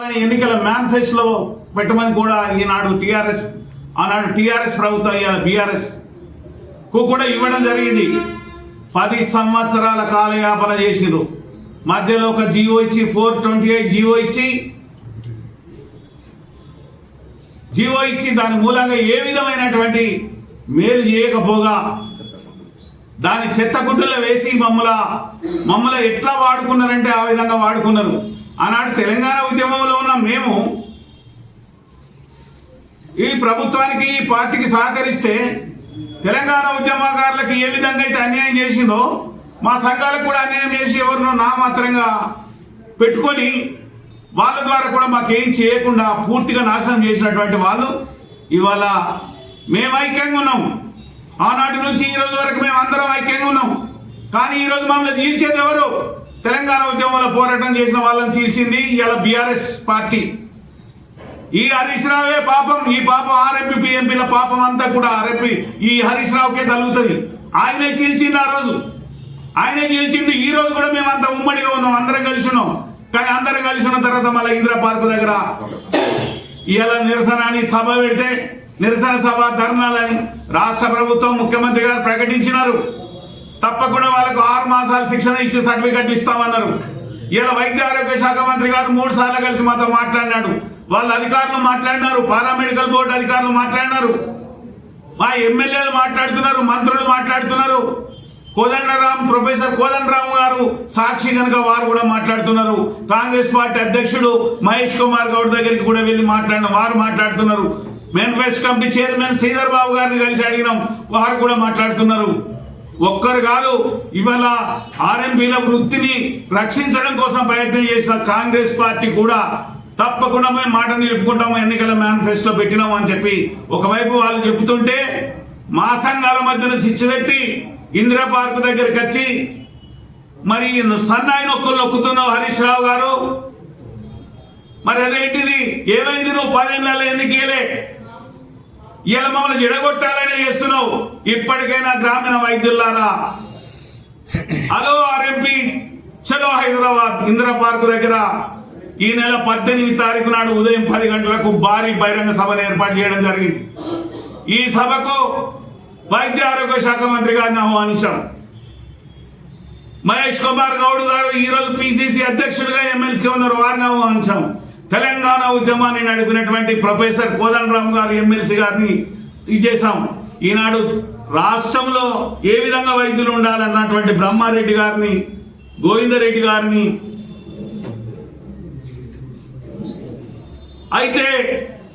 ఎన్నికల మేనిఫెస్టోలో పెట్టమని కూడా ఈనాడు టిఆర్ఎస్ ఆనాడు టిఆర్ఎస్ ప్రభుత్వం ఇవాళ బీఆర్ఎస్కు కూడా ఇవ్వడం జరిగింది. పది సంవత్సరాల కాలయాపన చేసిరు మధ్యలో ఒక జీవో ఇచ్చి ఫోర్ ట్వంటీ ఎయిట్ జీవో ఇచ్చి జీవో ఇచ్చి దాని మూలంగా ఏ విధమైనటువంటి మేలు చేయకపోగా దాని చెత్త గుడ్డులో వేసి మమ్మల మమ్మల ఎట్లా వాడుకున్నారంటే ఆ విధంగా వాడుకున్నారు. ఆనాడు తెలంగాణ ఉద్యమంలో ఉన్న మేము ఈ ప్రభుత్వానికి ఈ పార్టీకి సహకరిస్తే తెలంగాణ ఉద్యమకారులకు ఏ విధంగా అయితే అన్యాయం చేసిందో మా సంఘాలకు కూడా అన్యాయం చేసి ఎవరినో నామాత్రంగా పెట్టుకొని వాళ్ళ ద్వారా కూడా మాకేం చేయకుండా పూర్తిగా నాశనం చేసినటువంటి వాళ్ళు ఇవాళ మేము ఐక్యంగా ఉన్నాం. ఆనాటి నుంచి ఈ రోజు వరకు మేము అందరం ఐక్యంగా ఉన్నాం. కానీ ఈరోజు మమ్మల్ని తీర్చేది ఎవరు? తెలంగాణ ఉద్యమంలో పోరాటం చేసిన వాళ్ళని చీల్చింది ఇవాళ బీఆర్ఎస్ పార్టీ. ఈ హరీష్ రావే పాపం ఈ పాపం ఆర్ఎంపీ పిఎంపీల పాపం అంతా కూడా ఆర్ఎంపీ ఈ హరీష్ రావుకే తగులుతుంది. ఆయనే చీల్చిండు ఆ రోజు. ఆయనే చీల్చిండు. ఈ రోజు కూడా మేము అంత ఉమ్మడిగా ఉన్నాం అందరం కలిసి ఉన్నాం. కానీ అందరం కలిసి ఉన్న తర్వాత మళ్ళీ ఇందిరా పార్కు దగ్గర ఇలా నిరసన అని సభ పెడితే నిరసన సభ ధర్నాలని రాష్ట్ర ప్రభుత్వం ముఖ్యమంత్రి గారు ప్రకటించినారు. తప్పకుండా వాళ్ళకు ఆరు మాసాల శిక్షణ ఇచ్చి సర్టిఫికెట్ ఇస్తామన్నారు. ఇలా వైద్య ఆరోగ్య శాఖ మంత్రి గారు మూడు సార్లు కలిసి మాతో మాట్లాడినాడు. వాళ్ళ అధికారులు మాట్లాడినారు పారామెడికల్ బోర్డు అధికారులు మాట్లాడినారు. మా ఎమ్మెల్యేలు మాట్లాడుతున్నారు మంత్రులు మాట్లాడుతున్నారు. కోదండరామ్ ప్రొఫెసర్ కోదండరామ్ గారు సాక్షి కనుక వారు కూడా మాట్లాడుతున్నారు. కాంగ్రెస్ పార్టీ అధ్యక్షుడు మహేష్ కుమార్ గౌడ్ దగ్గరికి కూడా వెళ్ళి మాట్లాడిన వారు మాట్లాడుతున్నారు. Manifesto committee chairman Sridhar Babu గారిని కలిసి అడిగినాం వారు కూడా మాట్లాడుతున్నారు. ఒక్కరు కాదు ఇవాళ ఆర్ఎంపీల వృత్తిని రక్షించడం కోసం ప్రయత్నం చేసిన కాంగ్రెస్ పార్టీ కూడా తప్పకుండా మేము మాట నిలుపుకుంటాము ఎన్నికల మేనిఫెస్టో పెట్టినాము అని చెప్పి ఒకవైపు వాళ్ళు చెబుతుంటే మా సంఘాల మధ్యన శిక్ష పెట్టి ఇందిరా పార్క్ దగ్గరికి వచ్చి మరి సన్నాయి నొక్కులు నొక్కుతున్నావు హరీష్ రావు గారు? మరి అదేంటిది? ఏమైంది నువ్వు పదేళ్ళ ఎన్నికలే ఇలా మమ్మల్ని జడగొట్టాలని చేస్తున్నావు. ఇప్పటికైనా గ్రామీణ వైద్యులారా. Hello RMP. చలో హైదరాబాద్ ఇందిరా పార్క్ దగ్గర ఈ నెల పద్దెనిమిది తారీఖు నాడు ఉదయం పది గంటలకు భారీ బహిరంగ సభను ఏర్పాటు చేయడం జరిగింది. ఈ సభకు వైద్య ఆరోగ్య శాఖ మంత్రి గారిని ఆహ్వానించాం. మహేష్ కుమార్ గౌడ్ గారు ఈ రోజు పిసిసి అధ్యక్షుడిగా ఎమ్మెల్సీగా ఉన్నారు. వారిని ఆహ్వానించాం. తెలంగాణ ఉద్యమాన్ని నడిపినటువంటి ప్రొఫెసర్ కోదండరామ్ గారు ఎమ్మెల్సీ గారిని ఇచ్చేసాం ఈనాడు రాష్ట్రంలో ఏ విధంగా వైద్యులు ఉండాలన్నటువంటి బ్రహ్మారెడ్డి గారిని గోవిందరెడ్డి గారిని అయితే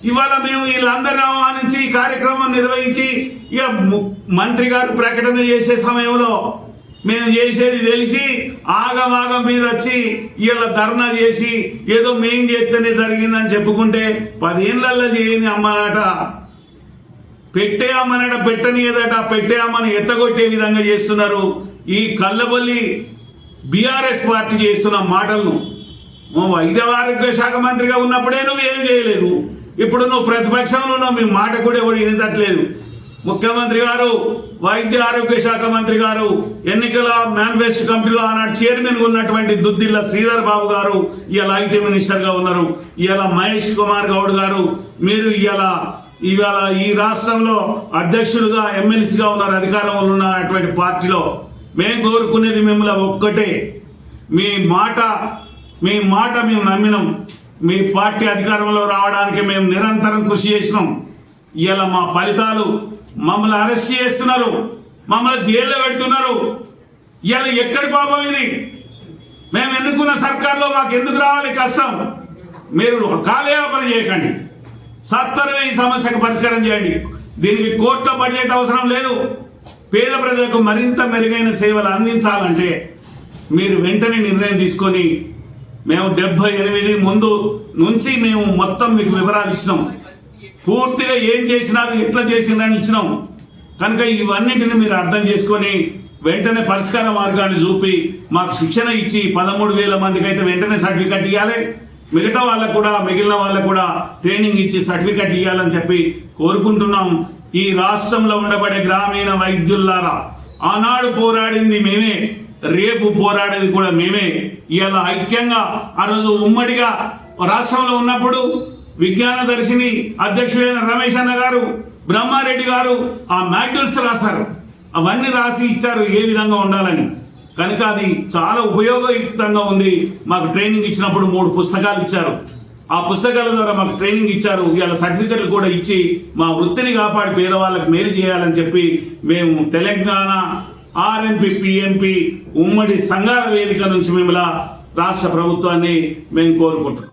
ఇవాళ మేము వీళ్ళందరిని ఆహ్వానించి ఈ కార్యక్రమం నిర్వహించి ఇక ము- మంత్రి గారు ప్రకటన చేసే సమయంలో మేము చేసేది తెలిసి ఆగమాగం మీద వచ్చి వీళ్ళ ధర్నా చేసి ఏదో మేం చేస్తేనే జరిగిందని చెప్పుకుంటే పదేళ్ళల్లో చేయని అమ్మనాట. పెట్టే అమ్మనట పెట్టనియదట పెట్టే అమ్మని ఎత్తగొట్టే విధంగా చేస్తున్నారు. ఈ కళ్ళబొల్లి బీఆర్ఎస్ పార్టీ చేస్తున్న మాటలను వైద్య ఆరోగ్య శాఖ మంత్రిగా ఉన్నప్పుడే నువ్వు ఏం చేయలేదు. ఇప్పుడు నువ్వు ప్రతిపక్షంలో ఉన్నావు మీ మాట కూడా ఎవడు వినట్లేదు ముఖ్యమంత్రి గారు వైద్య ఆరోగ్య శాఖ మంత్రి గారు ఎన్నికల మేనిఫెస్ట్ కమిటీలో ఆనాడు చైర్మన్ ఉన్నటువంటి దుద్దిల్ల శ్రీధర్ బాబు గారు ఇలా ఐటీ మినిస్టర్గా ఉన్నారు. ఇలా మహేష్ కుమార్ గౌడ్ గారు మీరు ఇలా ఇవాళ ఈ రాష్ట్రంలో అధ్యక్షులుగా ఎమ్మెల్సీగా ఉన్నారు అధికారంలో ఉన్నటువంటి పార్టీలో. మేము కోరుకునేది మిమ్మల్ని ఒక్కటే. మీ మాట మీ మాట మేము నమ్మినాం. మీ పార్టీ అధికారంలో రావడానికి మేము నిరంతరం కృషి చేసినాం. ఇలా మా ఫలితాలు. మమ్మల్ని అరెస్ట్ చేస్తున్నారు. మమ్మల్ని జైల్లో పెడుతున్నారు. ఇలా ఎక్కడి పాపం ఇది? మేము ఎన్నుకున్న సర్కార్లో మాకు ఎందుకు రావాలి కష్టం? మీరు కాలయాపన చేయకండి. సత్వరమే ఈ సమస్యకు పరిష్కారం చేయండి. దీనికి కోర్టు బడ్జెట్ అవసరం లేదు. పేద ప్రజలకు మరింత మెరుగైన సేవలు అందించాలంటే మీరు వెంటనే నిర్ణయం తీసుకొని మేము డెబ్బై ఎనిమిది ముందు నుంచి మేము మొత్తం మీకు వివరాలు ఇచ్చినాం. పూర్తిగా ఏం చేసినారు ఎట్లా చేసినారని ఇచ్చినాం. కనుక ఇవన్నింటిని మీరు అర్థం చేసుకొని వెంటనే పరిష్కార మార్గాన్ని చూపి మాకు శిక్షణ ఇచ్చి పదమూడు వేల మందికి అయితే వెంటనే సర్టిఫికెట్ ఇవ్వాలి మిగతా వాళ్ళకు కూడా మిగిలిన వాళ్ళకు కూడా ట్రైనింగ్ ఇచ్చి సర్టిఫికెట్ ఇవ్వాలని చెప్పి కోరుకుంటున్నాం. ఈ రాష్ట్రంలో ఉండబడే గ్రామీణ వైద్యులారా ఆనాడు పోరాడింది మేమే రేపు పోరాడేది కూడా మేమే. ఇలా ఐక్యంగా ఆ రోజు ఉమ్మడిగా రాష్ట్రంలో ఉన్నప్పుడు విజ్ఞాన దర్శిని అధ్యక్షుడైన రమేష్ అన్న గారు బ్రహ్మారెడ్డి గారు ఆ మాడ్యూల్స్ రాశారు. అవన్నీ రాసి ఇచ్చారు ఏ విధంగా ఉండాలని. కనుక అది చాలా ఉపయోగయుక్తంగా ఉంది. మాకు ట్రైనింగ్ ఇచ్చినప్పుడు మూడు పుస్తకాలు ఇచ్చారు. ఆ పుస్తకాల ద్వారా మాకు ట్రైనింగ్ ఇచ్చారు. ఇలా సర్టిఫికెట్లు కూడా ఇచ్చి మా వృత్తిని కాపాడి పేదవాళ్ళకి మేలు చేయాలని చెప్పి మేము తెలంగాణ ఆర్ఎంపీ పిఎంపి ఉమ్మడి సంఘాల వేదిక నుంచి మిమ్మల్ని రాష్ట్ర ప్రభుత్వాన్ని మేము కోరుకుంటున్నాం.